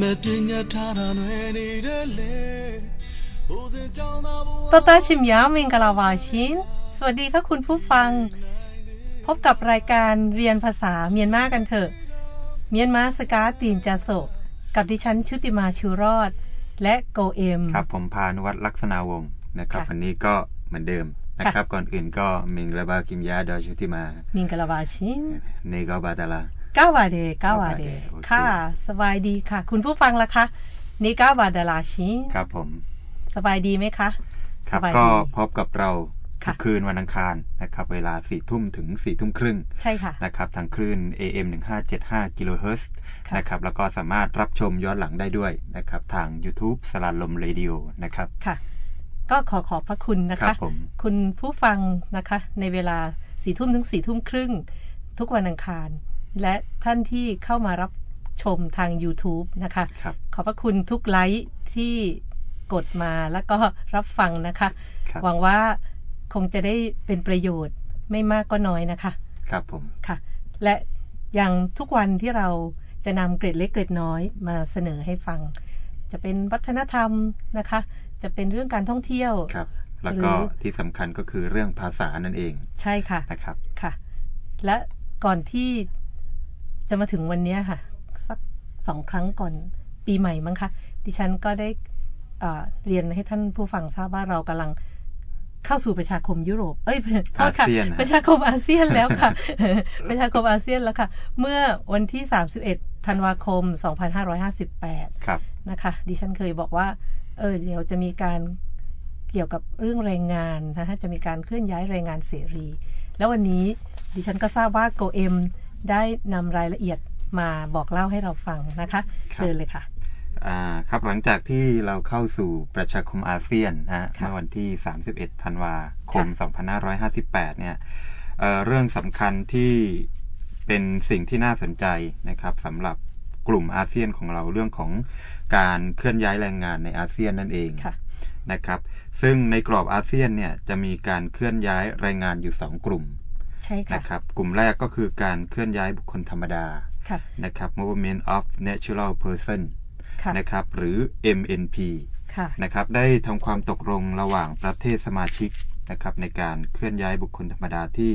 မပညာထားတာနွယ်နေတဲ့လေဟိုစဉ်ကြောင်းသားဘဝ โตโตชิมยามิงกะลาวาชิน สวัสดีค่ะคุณผู้ฟัง พบกับรายการเรียนภาษาเมียนมากันเถอะ เมียนมาสกาตีนจาโศกกับดิฉันชุติมาชูรอด และโกเอ็ม ครับผมพานุวัฒน์ลักษณาวงศ์นะครับ ค่ะ วันนี้ก็เหมือนเดิมนะครับ ก่อนอื่นก็มิงระบากิมยาดอชุติมา มิงกะลาวาชิน เนกอบาตาลา ก้าวาเดก้าวาเดโอเคค่ะ สบายดีค่ะ คุณผู้ฟังล่ะคะนี่ก้าวาดาลาชินครับผม สบายดีไหมคะครับสบายก็ดีพบกับเราทุค่ะกคืนวันอังคารนะครับ เวลาสี่ทุ่มถึงสี่ทุ่มครึ่งใช่ค่ะนะครับทางคลื่น AM 1575กิโลเฮิรตซ์ค่ะนะครับแล้วก็สามารถรับชมย้อนหลังได้ด้วยนะครับ ทาง YouTube สลานลมเรดิโอนะครับค่ะ ก็ขอขอบพระคุณนะครัคะบผมคุณผู้ฟังนะคะ ในเวลาสี่ทุ่มถึงสี่ทุ่มครึ่ง ทุกวันอังคาร และท่านที่เข้ามารับชมทาง YouTube นะคะครับขอบพระคุณทุกไลค์ที่กดมาแล้วก็รับฟังนะคะครับหวังว่าคงจะได้เป็นประโยชน์ไม่มากก็น้อยนะคะ ครับผมค่ะ และอย่างทุกวันที่เราจะนำเกร็ดเล็กเกร็ดน้อยมาเสนอให้ฟัง จะเป็นวัฒนธรรมนะคะ จะเป็นเรื่องการท่องเที่ยวครับแล้วก็หรือที่สำคัญก็คือเรื่องภาษานั่นเอง ใช่ค่ะนะครับค่ะ และก่อนที่ จะมาถึงวันเนี้ยค่ะ สักสองครั้งก่อนปีใหม่มั้งคะดิฉันก็ได้เอ่อเรียนให้ท่านผู้ฟังทราบว่าเรากำลังเข้าสู่ประชาคมยุโรป เอ้ยโทษค่ะอาเซียนนะประชาคมอาเซียนแล้วค่ะ ประชาคมอาเซียนแล้วค่ะ เมื่อวันที่ 31 ธันวาคม 2558 ครับ นะคะ ดิฉันเคยบอกว่า เออ เดี๋ยวจะมีการเกี่ยวกับเรื่องแรงงานนะคะจะมีการเคลื่อนย้ายแรงงานเสรี แล้ววันนี้ดิฉันก็ทราบว่าโกเอ็ม ได้นำรายละเอียดมาบอกเล่าให้เราฟังนะคะครับเชิญเลยค่ะอ่าครับหลังจากที่เราเข้าสู่ประชาคมอาเซียนนะฮะค่ะเมื่อวันที่ 31 ธันวาคมค่ะ2558 เนี่ยเอ่อเรื่องสำคัญที่เป็นสิ่งที่น่าสนใจนะครับสำหรับกลุ่มอาเซียนของเราเรื่องของการเคลื่อนย้ายแรงงานในอาเซียนนั่นเองค่ะนะครับ ซึ่งในกรอบอาเซียนเนี่ยจะมีการเคลื่อนย้ายแรงงานอยู่ 2 กลุ่ม ใช่ค่ะนะครับกลุ่มแรกก็คือการเคลื่อนย้ายบุคคลธรรมดาค่ะนะครับ Movement of Natural Person ค่ะนะครับหรือ MNP ค่ะนะครับได้ทำความตกลงระหว่างประเทศสมาชิกนะครับในการเคลื่อนย้ายบุคคลธรรมดาที่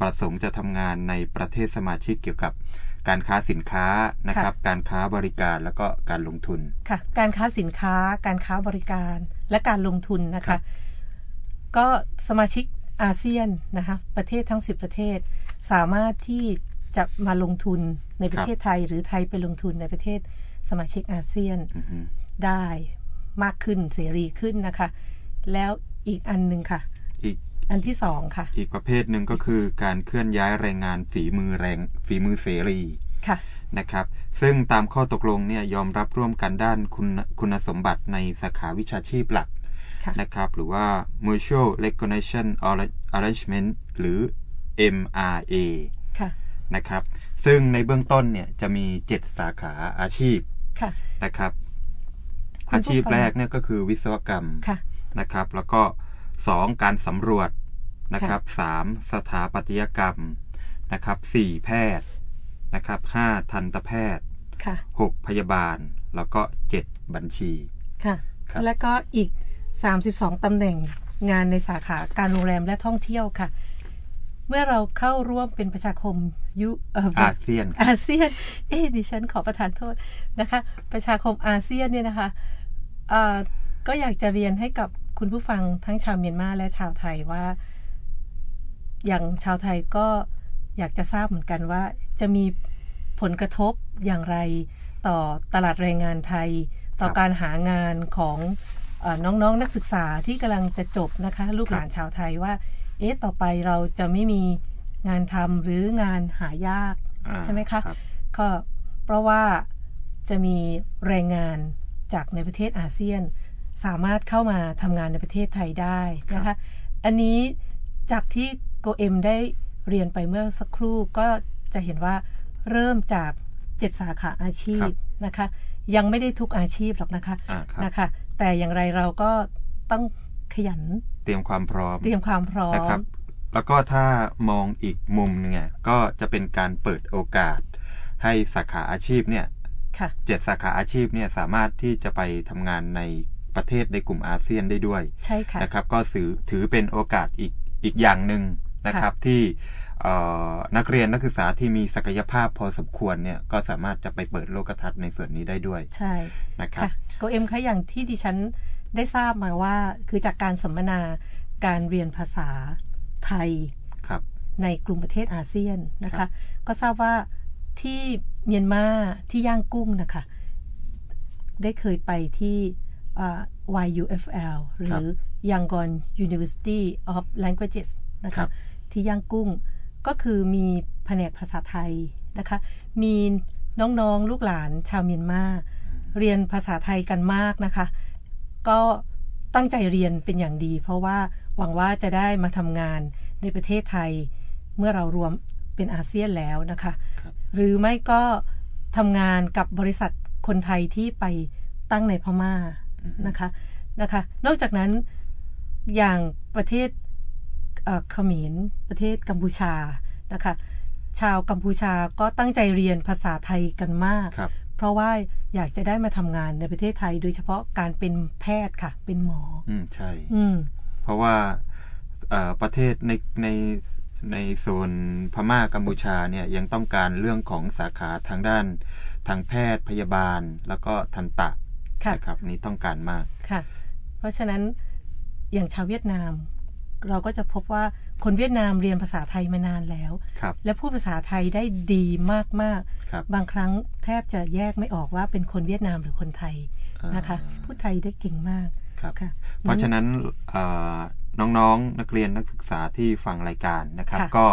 ประสงค์จะทำงานในประเทศสมาชิกเกี่ยวกับการค้าสินค้านะครับ การค้าบริการแล้วก็การลงทุนค่ะ การค้าสินค้า การค้าบริการและการลงทุนนะครัคะบก็สมาชิก อาเซียนนะคะประเทศทั้ง 10 ประเทศ สามารถที่จะมาลงทุนในประเทศไทย หรือไทยไปลงทุนในประเทศสมาชิกอาเซียนอือฮึได้มากขึ้นเสรีขึ้นนะคะ แล้วอีกอันหนึ่งค่ะ อีกอันที่สองค่ะ อีกประเภทหนึ่งก็คือการเคลื่อนย้ายแรงงานฝีมือแรงฝีมือเสรีค่ะนะครับซึ่งตามข้อตกลงเนี่ยยอมรับร่วมกันด้านคุณคุณสมบัติในสาขาวิชาชีพหลักค่ะ นะครับ หรือว่า Mutual Recognition Arrangement หรือ MRA ค่ะนะครับ ซึ่งในเบื้องต้นเนี่ยจะมี 7 สาขาอาชีพค่ะนะครับคุณผู้ฟังอาชีพแรกเนี่ยก็คือวิศวกรรมค่ะนะครับ แล้วก็ 2 การสำรวจนะครับสามสถาปัตยกรรมนะครับสี่แพทย์นะครับห้าทันตแพทย์ค่ะหกพยาบาล แล้วก็เจ็ดบัญชีค่ะครับแล้วก็อีก 32 ตำแหน่งงานในสาขาการโรงแรมและท่องเที่ยวค่ะ เมื่อเราเข้าร่วมเป็นประชาคมยุเอ่อออาเซียนครับอาเซียน เอ๊ะดิฉันขอประทานโทษนะคะ ประชาคมอาเซียนเนี่ยนะคะเอ่อก็อยากจะเรียนให้กับคุณผู้ฟังทั้งชาวเมียนมาและชาวไทยว่า อย่างชาวไทยก็อยากจะทราบเหมือนกันว่า จะมีผลกระทบอย่างไรต่อตลาดแรงงานไทย ต่อครับการหางานของเออ น้องๆนนักศึกษาที่กำลังจะจบนะคะ ลูกหลานชาวไทยว่า เอ๊ะต่อไปเราจะไม่มีงานทำหรืองานหายากอ่าใช่ไหมคะรับก็เพราะว่าจะมีแรงงานจากในประเทศอาเซียน สามารถเข้ามาทำงานในประเทศไทยได้นะคะอันนี้จากที่โกเอ็มได้เรียนไปเมื่อสักครู่ก็จะเห็นว่าเริ่มจากเจ็ดสาขาอาชีครัพบนะคะ ยังไม่ได้ทุกอาชีพหรอกนะคะอ่าครับนะคะ แต่อย่างไรเราก็ต้องขยัน เตรียมความพร้อม เตรียมความพร้อมนะครับ แล้วก็ถ้ามองอีกมุมหนึงเนี่ยก็จะเป็นการเปิดโอกาส ให้สาขาอาชีพเนี่ยค่ะเจ็ดสาขาอาชีพเนี่ยสามารถที่จะไปทำงานในประเทศในกลุ่มอาเซียนได้ด้วยใช่ค่ะนะครับ ก็ถือถือเป็นโอกาสอีกอีกอย่างหนึ่ง นะครับที่เอ่อนักเรียนนักศึกษาที่มีศักยภาพพอสมควรเนี่ยก็สามารถจะไปเปิดโลกทัศน์ในส่วนนี้ได้ด้วย ใช่นะครับค่ะโกเอ็มคะอย่างที่ดิฉันได้ทราบมาว่าคือจากการสัมมนาการเรียนภาษาไทยครับในกลุ่มประเทศอาเซียนนะครัคะบก็ทราบว่าที่เมียนมาที่ย่างกุ้งนะคะ ได้เคยไปที่อ่า YUFL หรือ Yangon University of Languages นะครัคะบ ที่ย่างกุ้ง ก็คือมีแผนกภาษาไทยนะคะ มีน้องๆลูกหลานชาวเมียนมาเรียนภาษาไทยกันมากนะคะ ก็ตั้งใจเรียนเป็นอย่างดี เพราะว่าหวังว่าจะได้มาทำงานในประเทศไทย เมื่อเรารวมเป็นอาเซียนแล้วนะคะครับหรือไม่ก็ทำงานกับบริษัทคนไทยที่ไปตั้งในพม่านะคะนะคะ นอกจากนั้นอย่างประเทศ เออเขมรประเทศกัมพูชานะคะ ชาวกัมพูชาก็ตั้งใจเรียนภาษาไทยกันมาก เพราะว่าอยากจะได้มาทำงานในประเทศไทย โดยเฉพาะการเป็นแพทย์ค่ะ เป็นหมอ อืมใช่อืมเพราะว่าเอ่อประเทศในในในโซนพม่ากัมพูชาเนี่ยยังต้องการเรื่องของสาขาทางด้านทางแพทย์พยาบาล แล้วก็ทันตะค่ะนะครับนี่ต้องการมากค่ะ เพราะฉะนั้นอย่างชาวเวียดนาม เราก็จะพบว่าคนเวียดนามเรียนภาษาไทยมานานแล้ว ครับและพูดภาษาไทยได้ดีมากครับ ๆ บางครั้งแทบจะแยกไม่ออกว่าเป็นคนเวียดนามหรือคนไทยนะคะอ่าพูดไทยได้เก่งมากครับ ค่ะ เพราะฉะนั้นเอ่อน้องๆนักเรียนนักศึกษาที่ฟังรายการนะครับ ค่ะก็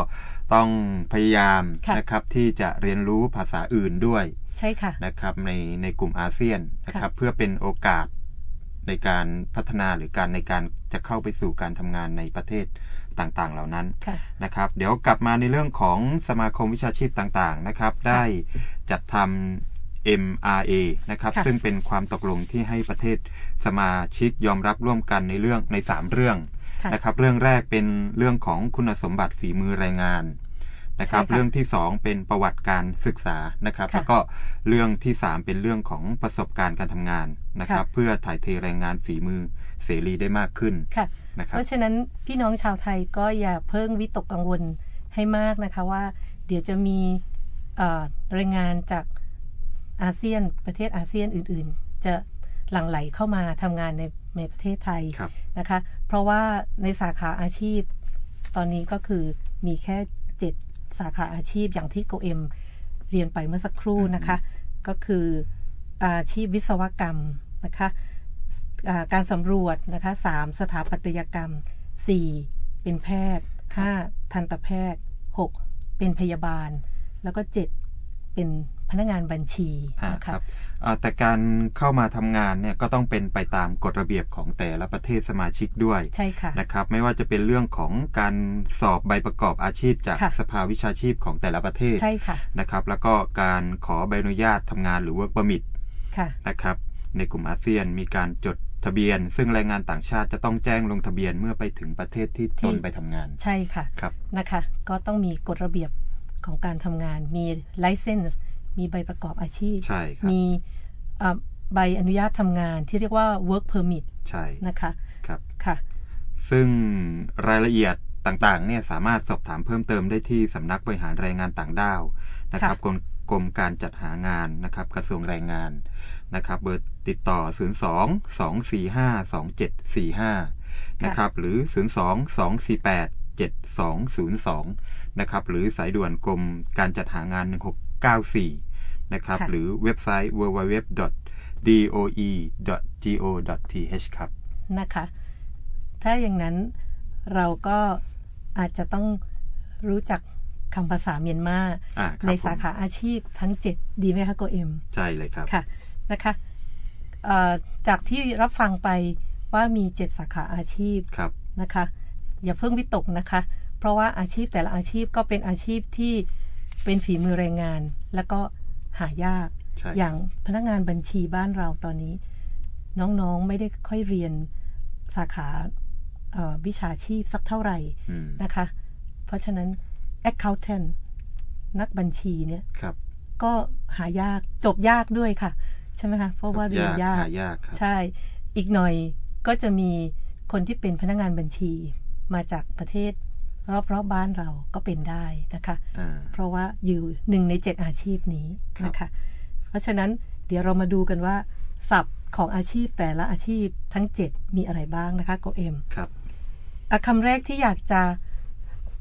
ต้องพยายามค่ะ นะครับที่จะเรียนรู้ภาษาอื่นด้วยใช่ค่ะ นะครับในในกลุ่มอาเซียนนะครับค่ะเพื่อเป็นโอกาส ในการพัฒนาหรือการในการจะเข้าไปสู่การทำงานในประเทศต่างๆ เหล่านั้นค่ะนะครับ เดี๋ยวกลับมาในเรื่องของสมาคมวิชาชีพต่างๆนะครับ ได้จัดทำ MRA นะครับค่ะซึ่งเป็นความตกลงที่ให้ประเทศสมาชิกยอมรับร่วมกันในเรื่องใน 3 เรื่องค่ะนะครับ เรื่องแรกเป็นเรื่องของคุณสมบัติฝีมือแรงงานนะครับใช่ค่ะเรื่องที่ 2 เป็นประวัติการศึกษานะครับค่ะแล้วก็เรื่องที่ 3 เป็นเรื่องของประสบการณ์การทำงาน นะครับค่ะเพื่อถ่ายเทแรงงานฝีมือเสรีได้มากขึ้นค่ะนะครับเพราะฉะนั้นพี่น้องชาวไทยก็อย่าเพิ่งวิตกกังวลให้มากนะคะว่า เดี๋ยวจะมีเอ่อแรงงานจากอาเซียนประเทศอาเซียนอื่น ๆ จะหลั่งไหลเข้ามาทำงานในในประเทศไทยครับนะคะ เพราะว่าในสาขาอาชีพ ตอนนี้ก็คือมีแค่เจ็ดสาขาอาชีพอย่างที่โกเอ็มเรียนไปเมื่อสักครู่นะคะ ก็คืออาชีพวิศวกรรม นะคะอ่าการสำรวจนะคะสามสถาปัตยกรรมสี่เป็นแพทย์ห้าทันตแพทย์หกเป็นพยาบาล แล้วก็เจ็ดเป็นพนักงานบัญชีอ่านะคคะรับอ่าแต่การเข้ามาทำงานเนี่ยก็ต้องเป็นไปตามกฎระเบียบของแต่ละประเทศสมาชิกด้วยใช่ค่ะนะครับ ไม่ว่าจะเป็นเรื่องของการสอบใบประกอบอาชีพจากค่ะสภาวิชาชีพของแต่ละประเทศใช่ค่ะนะครับ แล้วก็การขอใบอนุญาตทำงานหรือ work permit ค่ะนะครับ ในกลุ่มอาเซียนมีการจดทะเบียน ซึ่งแรงงานต่างชาติจะต้องแจ้งลงทะเบียนเมื่อไปถึงประเทศที่ที่ตนไปทำงาน ใช่ค่ะครับนะคะ ก็ต้องมีกฎระเบียบของการทำงาน มี license มีใบประกอบอาชีพใช่ครับมีเอ่อใบอนุญาตทำงานที่เรียกว่า work permit ใช่นะคะครับค่ะ ซึ่งรายละเอียดต่างๆเนี่ยสามารถสอบถามเพิ่มเติมได้ที่สำนักบริหารแรงงานต่างด้าวนะครับกรม กรมการจัดหางานนะครับกระทรวงแรงงานนะครับเบอร์ติดต่อ 02 245 2745นะครับหรือ 02 248 7202นะครับหรือสายด่วนกรมการจัดหางาน 1694นะครับค่ะหรือเว็บไซต์ www doe.go.th ครับนะคะ ถ้าอย่างนั้นเราก็อาจจะต้องรู้จัก คำภาษาเมียนมาอ่าครับในสาผมขาอาชีพทั้ง 7 ดีไหมคะโกเอ็ม ใช่เลยครับค่ะนะคะเอ่อจากที่รับฟังไปว่ามี 7 สาขาอาชีพครับนะคะ อย่าเพิ่งวิตกนะคะ เพราะว่าอาชีพแต่ละอาชีพก็เป็นอาชีพที่เป็นฝีมือแรงงาน แล้วก็หายากใช่อย่างพนักงานบัญชีบ้านเราตอนนี้ น้องๆไม่ได้ค่อยเรียนสาขาเอ่อวิชาชีพสักเท่าไหร่อืมนะคะ เพราะฉะนั้น accountant นักบัญชีเนี่ยครับ ก็หายากจบยากด้วยค่ะ ใช่ไหมคะเพราะว่าเรียนยากหายากครับใช่อีกหน่อยก็จะมีคนที่เป็นพนักงานบัญชีมาจากประเทศรอบๆบบ้านเราก็เป็นได้นะคะอ่าเพราะว่าอยู่หนึ่งในเจ็ดอาชีพนี้นะคะ เพราะฉะนั้นเดี๋ยวเรามาดูกันว่าศัพท์ของอาชีพแต่ละอาชีพทั้ง 7 มีอะไรบ้างนะคะโกเอ็มครับอะคำแรกที่อยากจะ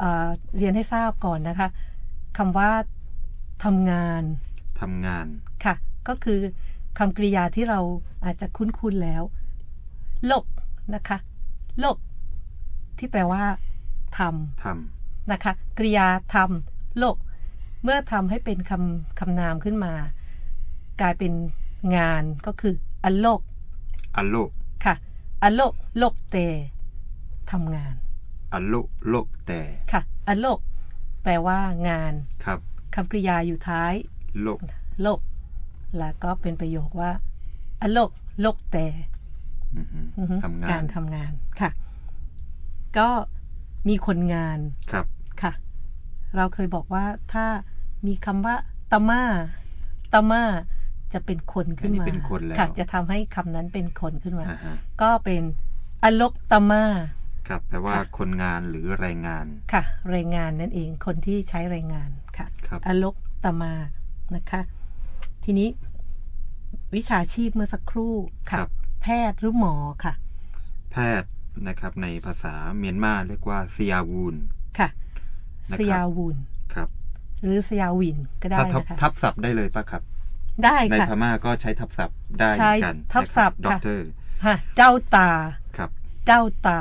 เอ่อเรียนให้ทราบก่อนนะคะคำว่าทำงานทำงานค่ะ ก็คือคำกริยาที่เราอาจจะคุ้นๆแล้วโลกนะคะโลกที่แปลว่าทำทนะคะ กริยาทำโลกเมื่อทำให้เป็นคำคำนามขึ้นมา กลายเป็นงานก็คืออโลกำอัลโลค่ะอโลกโลกเตทำงาน อัลโลโลกแต่ค่ะอโลก แปลว่างานครับคำกริยาอยู่ท้ายโลกโลก แล้วก็เป็นประโยคว่าอโลกโลกแต่อือฮึอือฮึทำงานการทำงานค่ะ ก็มีคนงานครับค่ะ เราเคยบอกว่าถ้ามีคำว่าตามาตามาจะเป็นคนขึ้นอันนี้มาเป็นคนแล้วค่ะ จะทำให้คำนั้นเป็นคนขึ้นมาอ่าฮะก็เป็นอลกตามา ครับแปลว่าค่ะคนงานหรือแรงงานค่ะแรงงานนั่นเองคนที่ใช้แรงงานค่ะครับอลกตามานะคะ ทีนี้วิชาชีพเมื่อสักครู่คค่ะรับแพทย์หรือหมอค่ะ แพทย์นะครับในภาษาเมียนมาเรียกว่าซียาวูนค่ะนะครับสยาวุนครับ หรือสยาวินก็ได้ถ้าทับนะคะทับศัพท์ได้เลยปะครับ ได้ในค่ะพม่าก็ใช้ทับศัพท์ได้เหใช้มือนกันทับศัพท์ด็อกค่ะเตอร์ฮะเจ้าตาครับ เจ้าตา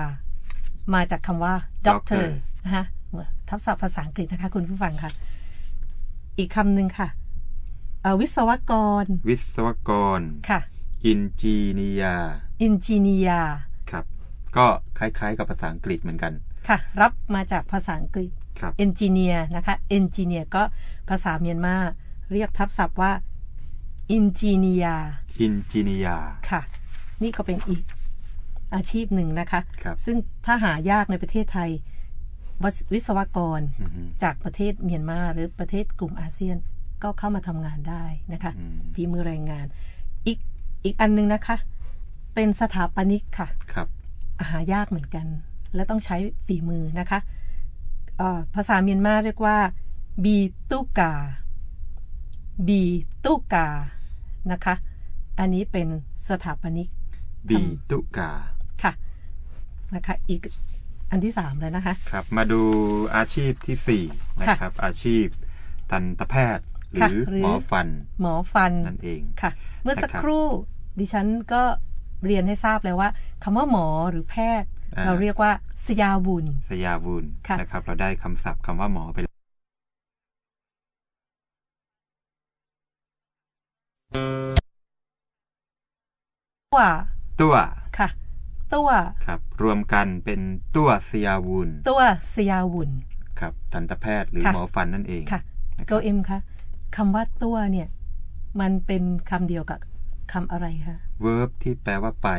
มาจากคำว่า doctor Doctor นะคะทับศัพท์ภาษาอังกฤษนะคะ คุณผู้ฟังค่ะ อีกคำหนึ่งค่ะเอ่อวิศวกร วิศวกรค่ะอินจีเนียอินจิเนียครับ ก็คล้ายๆ กับภาษาอังกฤษเหมือนกัน ค่ะ รับมาจากภาษาอังกฤษครับเอนจิเนียนะคะเอนจิเนียก็ภาษาเมียนมาเรียกทับศัพท์ว่าอินจิเนียอินจีเนียค่ะ นี่ก็เป็นอีก อาชีพหนึ่งนะคะครับซึ่งถ้าหายากในประเทศไทย วิศวิศวกรอือฮึจากประเทศเมียนมาหรือประเทศกลุ่มอาเซียนก็เข้ามาทำงานได้นะคะอืมฝีมือแรงงาน อีกอีกอันหนึงนะคะ เป็นสถาปนิกค่ะครับหายากเหมือนกัน และต้องใช้ฝีมือนะคะเอ่อภาษาเมียนมาเรียกว่าบีตุกาบีตุกานะคะ อันนี้เป็นสถาปนิกบีตุกาค่ะ นะคะ อีกอันที่สามแล้วนะคะ ครับ มาดูอาชีพที่สี่นะครับ อาชีพทันตแพทย์หค่ะรือหรือหมอฟัน หมอฟันนั่นเองค่ะ เมื่อสักนะครับครู่ดิฉันก็เรียนให้ทราบเลยว่าคำว่าหมอหรือแพทย์อ่าเราเรียกว่าสยาบุญสยาวูนค่ะนะครับ เราได้คำศัพท์คำว่าหมอไปแล้วตัวตัวค่ะ ตัวครับรวมกันเป็นตัวสยาวูนตัวสยาบุญครับทันตแพทย์หรือค่ะหมอฟันนั่นเองค่ะนะคเกรับเอ็มคะคำว่าตัวเนี่ย มันเป็นคำเดียวกับคำอะไรคะ verb ที่แปลว่าไป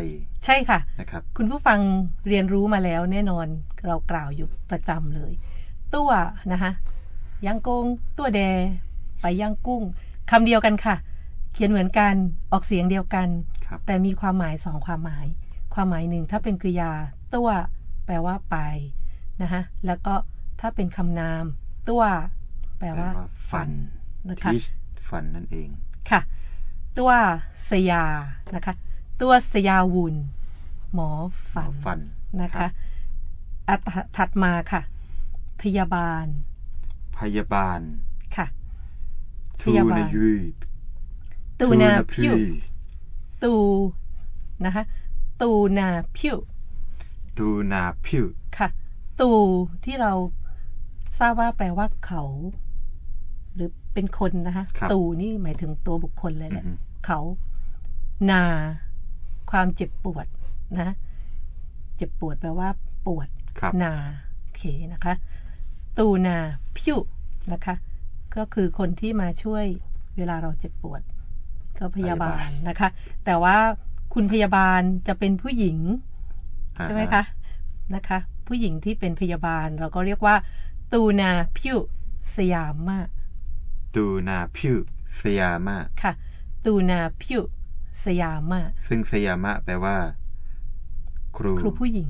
ใช่ค่ะนะครับคุณผู้ฟังเรียนรู้มาแล้วแน่นอนเรากล่าวอยู่ประจำเลย ตัวนะคะยังกง ตัวแด ไปย่างกุ้งคำเดียวกันค่ะ เขียนเหมือนกันออกเสียงเดียวกันครับแต่มีความหมายสองความหมาย ความหมายหนึ่ง ถ้าเป็นกริยา ตัว แปลว่าไปนะคะแล้วก็ถ้าเป็นคำนาม ตัว แปลแปลว่าว่า ฟันนะคะทีชฟันนั่นเองค่ะ ตัวสยานะคะ ตัวสยาวุนหมอหมฟัอนฟันนะรัคะบอะถถัดมาค่ะ พยาบาล พยาบาลค่ะพทูยาบาลนายูตูนาพิวตูนะคะ ตูนาพิวตูนาพิวค่ะ ตูที่เราทราบว่าแปลว่าเขา หรือเป็นคนนะคะครับตูนี่หมายถึงตัวบุคคลเลยแหละอือฮึเขา นา ความเจ็บปวดนะ เจ็บปวดแปลว่า ปวดครับนาโอเคนะคะ ตูนาพิวนะคะ ก็คือคนที่มาช่วยเวลาเราเจ็บปวด ก็พยาบาลนะคะ แต่ว่า คุณพยาบาลจะเป็นผู้หญิง ใช่ไหมคะนะคะ ผู้หญิงที่เป็นพยาบาลเราก็เรียกว่า ตูนาพิวสยามมาตูนาพิวสยามะค่ะ ตูนาพิวสยามมาซึ่งสยามะแปลว่า ครูครูผู้หญิง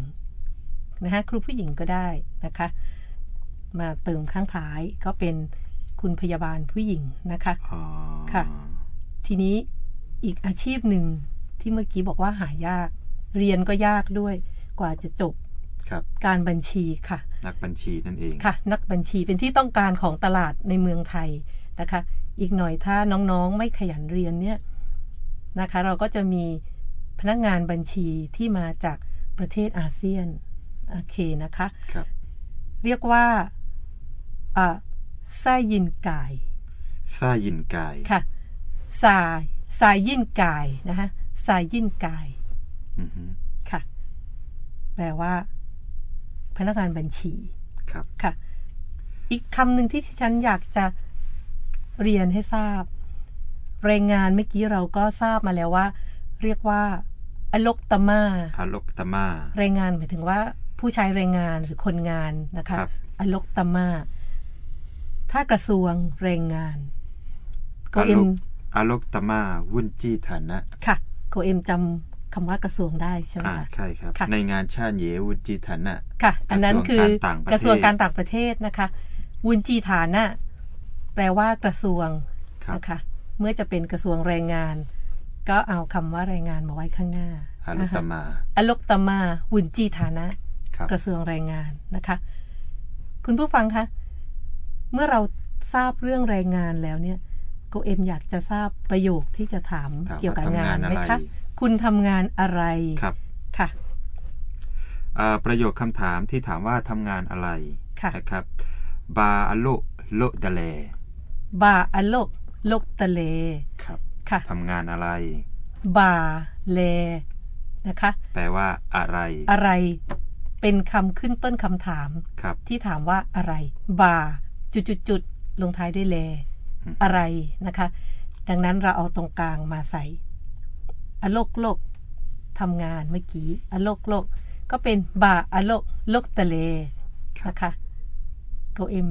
นะคะครูผู้หญิงก็ได้นะคะ มาเติมข้างท้ายก็เป็นคุณพยาบาลผู้หญิงนะคะอ๋อค่ะ ทีนี้อีกอาชีพหนึ่ง ที่เมื่อกี้บอกว่าหายาก เรียนก็ยากด้วยกว่าจะจบครับการบัญชีค่ะ นักบัญชีนั่นเองค่ะ นักบัญชีเป็นที่ต้องการของตลาดในเมืองไทยนะคะ อีกหน่อยถ้าน้องๆไม่ขยันเรียนเนี่ยนะคะ เราก็จะมีพนักงานบัญชีที่มาจากประเทศอาเซียนโอเคนะคะครับเรียกว่าอ่าไส้ยินกายซ่ายินกายค่ะสายสายยินกายนะคะ สายยินกายอือฮึค่ะ แปลว่า พนักงานบัญชีครับค่ะ อีกคำหนึ่งที่ฉันอยากจะเรียนให้ทราบแรงงานเมื่อกี้เราก็ทราบมาแล้วว่า เรียกว่าอลกตมาอาลกตมา แรงงานหมายถึงว่า ผู้ใช้แรงงานหรือคนงานนะคะครับอลกตมา ถ้ากระทรวงแรงงานโกอาเอ็ลมกอาลกตมาวุ้นจี้ฐานะ ค่ะ โกเอ็มจำคำว่ากระทรวงได้ใช่ไหมอ่าคะใช่ครับค่ะในงานชาติเยวุ้นจี้ฐานะค่ะ อันนั้นคือกกระระททรรววงงกาการรต่าต่างงประเทศนะคะ วุนจีฐานะแปลว่ากระทรวงครับนะคะ เมื่อจะเป็นกระทรวงแรงงาน ก็เอาคำว่าแรงงานมาไว้ข้างหน้าอาลกตมาอลกตมา วุนจีฐานะครับกระทรวงแรงงานนะคะ คุณผู้ฟังคะ เมื่อเราทราบเรื่องแรงงานแล้วเนี่ย โกเอ็มอยากจะทราบประโยคที่จะถามถามเกี่ยวกับว่าทำงางานนอะไรไหมคะ คุณทำงานอะไรครับค่ะอ่าประโยคคำถามที่ถามว่าทำงานอะไรค่ะนะครับบาอโลโลดะเลบาอโลกโลกตะเลครับค่ะทำงานอะไร บาเลนะคะ แปลว่าอะไร อะไร เป็นคำขึ้นต้นคำถามครับที่ถามว่าอะไร บาจุดจุดจุดๆลงท้ายด้วยเล อืมอะไรนะคะ ดังนั้นเราเอาตรงกลางมาใส่อโลกโลกทำงานเมื่อกี้อโลกโลก ก็เป็นบาอโลกโลกตะเลนะคะโกเอ็ม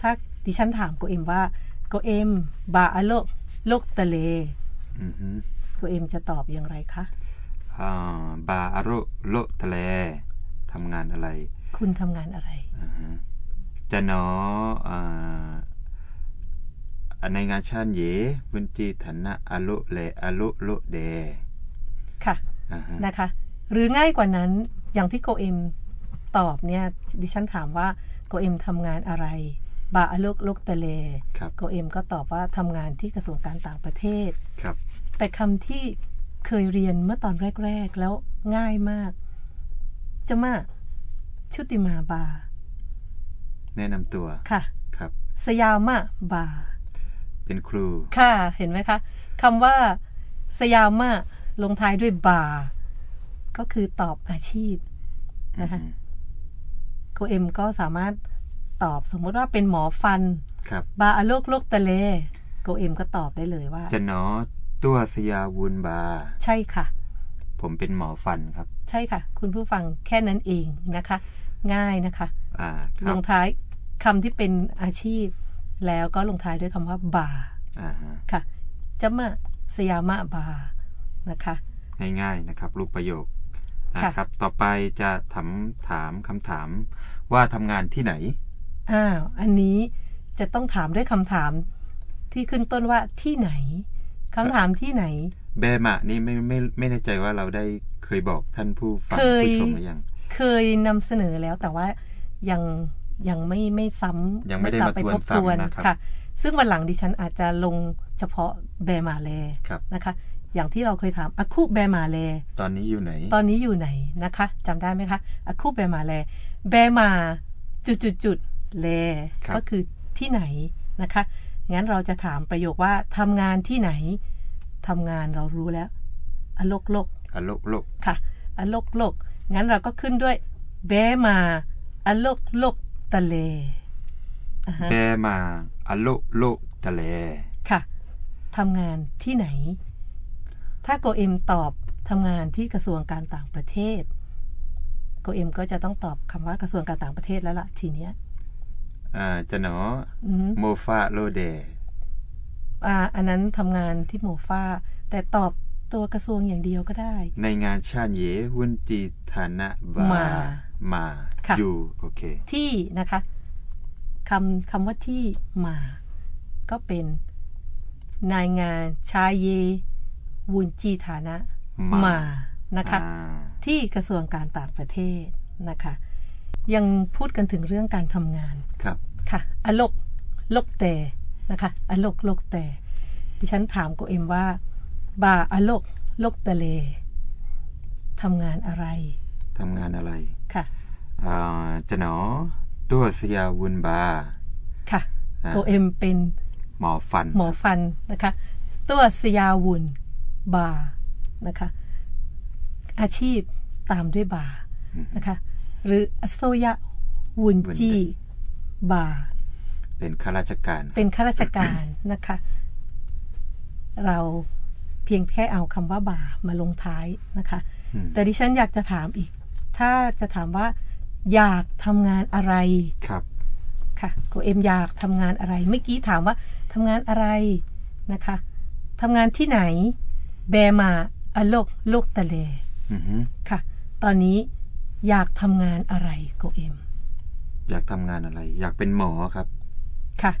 ถ้าดิฉันถามโกเอ็มว่าโกเอ็มบาอโลกโลกตะเลอือฮึโกเอ็มจะตอบอย่างไรคะอ่าบาอโรโลทะเลทำงานอะไร คุณทำงานอะไรอ่าฮะจะหนอ อ่าในงานชาติเยวุนจีฐานะอโลเลอโลโลเด ค่ะอ่าฮะนะคะ หรือง่ายกว่านั้นอย่างที่โกเอ็มตอบเนี่ยดิฉันถามว่าโกเอ็มทำงานอะไร บาอลุกลุกตะเลครับโกเอ็มก็ตอบว่าทำงานที่กระทรวงการต่างประเทศครับ แต่คำที่เคยเรียนเมื่อตอนแรก ๆ แล้วง่ายมากจะมาชุติมาบา แนะนำตัวค่ะ ครับ สยามะบา เป็นครู ค่ะเห็นไหมคะคำว่าสยามะลงท้ายด้วยบา ก็คือตอบอาชีพนะคะอืมโกเอ็มก็สามารถตอบสมมุติว่าเป็นหมอฟันครับบาอโลกโลกตะเลโกเอ็มก็ตอบได้เลยว่า จะหนอตัวสยาวุนบา ใช่ค่ะ ผมเป็นหมอฟันครับ ใช่ค่ะ คุณผู้ฟังแค่นั้นเองนะคะ ง่ายนะคะ อ่าคลรับงท้ายคำที่เป็นอาชีพ แล้วก็ลงท้ายด้วยคำว่าบาอ่าฮะค่ะจะมาสยามะบานะคะ ง่ายๆนะครับ รูปประโยคค่ะนะครับ ต่อไปจะถามถามคำถามว่าทำงานที่ไหนอ้าวอันนี้จะต้องถามด้วยคำถามที่ขึ้นต้นว่าที่ไหนคำถามที่ไหน เบมะนี่ไม่ไม่ไม่แน่ใจว่าเราได้เคยบอกท่านผู้ฟังเคยผู้ชมหรือยัง เคยนำเสนอแล้วแต่ว่ายัง ยังไม่ไม่ซ้ำยังไม่ได้กลัมาไปทวนทบทวนซ้ำนะครับค่ะ ซึ่งวันหลังดิฉันอาจจะลงเฉพาะแบมาแลครับนะคะ อย่างที่เราเคยถามอาคุแบมาแลตอนนี้อยู่ไหน ตอนนี้อยู่ไหนนะคะจำได้ไหมคะอาคุแบมาแลแบมาจุดจุดจุดๆๆแลครับก็คือที่ไหนนะคะงั้นเราจะถามประโยคว่าทำงานที่ไหนทำงานเรารู้แล้วอโลกโลกอโลกโลกค่ะอโลกโลกงั้นเราก็ขึ้นด้วยแบมาอโลกโลก ตะเลอ่าฮะแบมาอโลกโลกทะเล ค่ะทำงานที่ไหน ถ้าโกเอ็มตอบทำงานที่กระทรวงการต่างประเทศ โกเอ็มก็จะต้องตอบคำว่ากระทรวงการต่างประเทศแล้วล่ะทีเนี้ยอ่าจะหนออืมโมฟาโลเดอ่าอันนั้นทำงานที่โมฟาแต่ตอบ ตัวกระทรวงอย่างเดียวก็ได้ ในงานชาญเยวุนจีฐานะบามามาค่ะอยู่โอเคที่นะคะคำคำว่าที่มา ก็เป็นนายงานชายเยวุนจีฐานะมามานะคะอ่าที่กระทรวงการต่างประเทศนะคะ ยังพูดกันถึงเรื่องการทำงานครับค่ะอลกลกแต่นะคะอลกลกแต่ดิฉันถามโกเอ็มว่า บาอลกลกตะเลทำงานอะไร ทำงานอะไร ค่ะอ่าจะหนอตัวสยาวุนบา ค่ะอ่าโกเอ็มเป็นหมอฟัน หมอฟันนะคะ ตัวสยาวุนบา นะคะ อาชีพตามด้วยบา นะคะ หรืออโซยะวุนจีบา เป็นข้าราชการ เป็นข้าราชการนะคะ เรา เพียงแค่เอาคำว่าบ่ามาลงท้ายนะคะอืมแต่ดิฉันอยากจะถามอีก ถ้าจะถามว่า อยากทำงานอะไรครับค่ะโกเอ็มอยากทำงานอะไร เมื่อกี้ถามว่าทำงานอะไรนะคะทำงานที่ไหน แบมาอโลกโลกตะเลอือหือค่ะ ตอนนี้อยากทำงานอะไรโกเอ็ม อยากทำงานอะไร อยากเป็นหมอครับ ค่ะ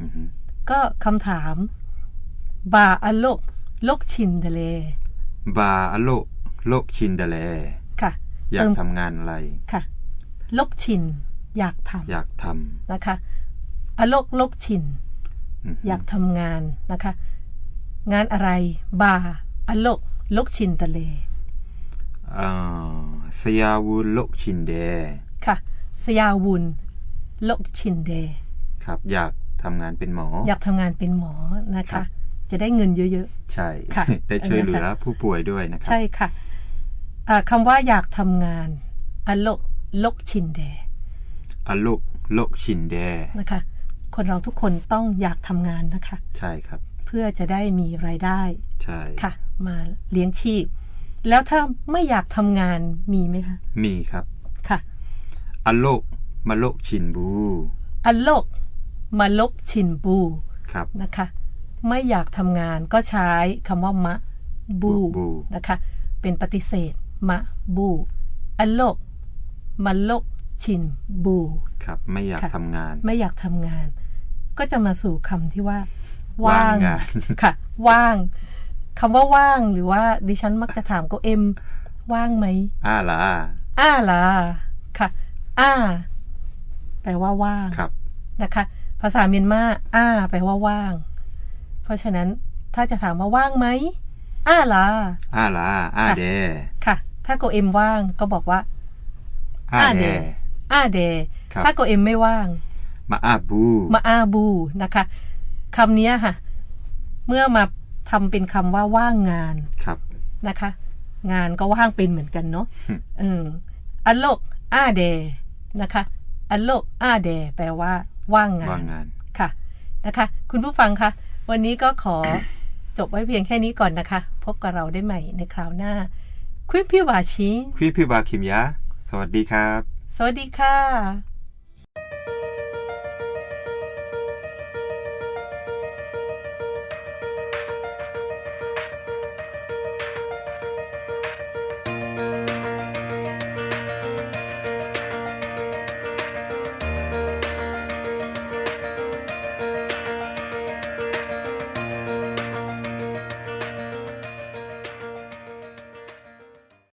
อือหือก็คำถาม บาอโลกโลกชินเดเลบาอโลกโลกชินเดเลค่ะ อยากเติมทำงานอะไรค่ะโลกชิน อยากทอยากทำนะคะอโลกโลกชินำอือหือยากทำงานนะคะ งานอะไร บาอโลกโลกชินเดเลอ่าสยาวุนโลกชินเดค่ะ สยาวุนโลกชินเด ครับ อยากทำงานเป็นหมอ อยากทำงานเป็นหมอนะครัคะบ จะได้เงินเยอะใช่ค่ะได้ช่วยเหลือผู้ป่วยด้วยนะคๆรับ ใช่ค่ะอ่าคำว่าอยากทำงานอโลกโลกชินเดอโลกโลกชินเดนะคะ คนเราทุกคนต้องอยากทำงานนะคะ ใช่ครับ เพื่อจะได้มีรายได้ ใช่ค่ะ มาเลี้ยงชีพ แล้วถ้าไม่อยากทำงานมีไหมคะ มีครับ ค่ะอโลกมาโลกชินบูอโลกมาลกชินบู ครับ นะคะ ไม่อยากทำงานก็ใช้คำว่ามะบูบูนะคะเป็นปฏิเสธมะบูอโลกมาลกชินบูครับไม่อยากค่ะทำงาน ไม่อยากทำงาน ก็จะมาสู่คำที่ว่า ว่างงานค่ะ ว่างคำว่าว่างหรือว่า ดิฉันมักจะถามก็เอ็ม ว่างไหมอ้าล่ะอ้าล่ะค่ะ อ้า แปลว่าว่างครับนะคะ ภาษาเมียนมาอ้า แปลว่าว่างเพ ราะฉะนั้นถ้าจะถามว่าว่างไหมอ้าล่ะอ้าล่ะอ้าค่ะเดค่ะ ถ้าโกเอ็มว่างก็บอกว่าอ้าเดอ้าเดครับถ้าโกเอ็มไม่ว่าง มาอ้าบู มาอาบูนะคะคำนี้ค่ะ เมื่อมาทำเป็นคำว่าว่างงานครับนะคะ งานก็ว่างเป็นเหมือนกันเนาะอืมเอออัลโลกอาเดนะคะอัลโลกอาเดแปลว่า ว่างงาว่านงงานค่ะนะคะ คุณผู้ฟังคะ วันนี้ก็ขอจบไว้เพียงแค่นี้ก่อนนะคะ พบกับเราได้ใหม่ในคราวหน้าคุยพี่วาชีพี่พี่บาคิมยะ สวัสดีครับ สวัสดีค่ะ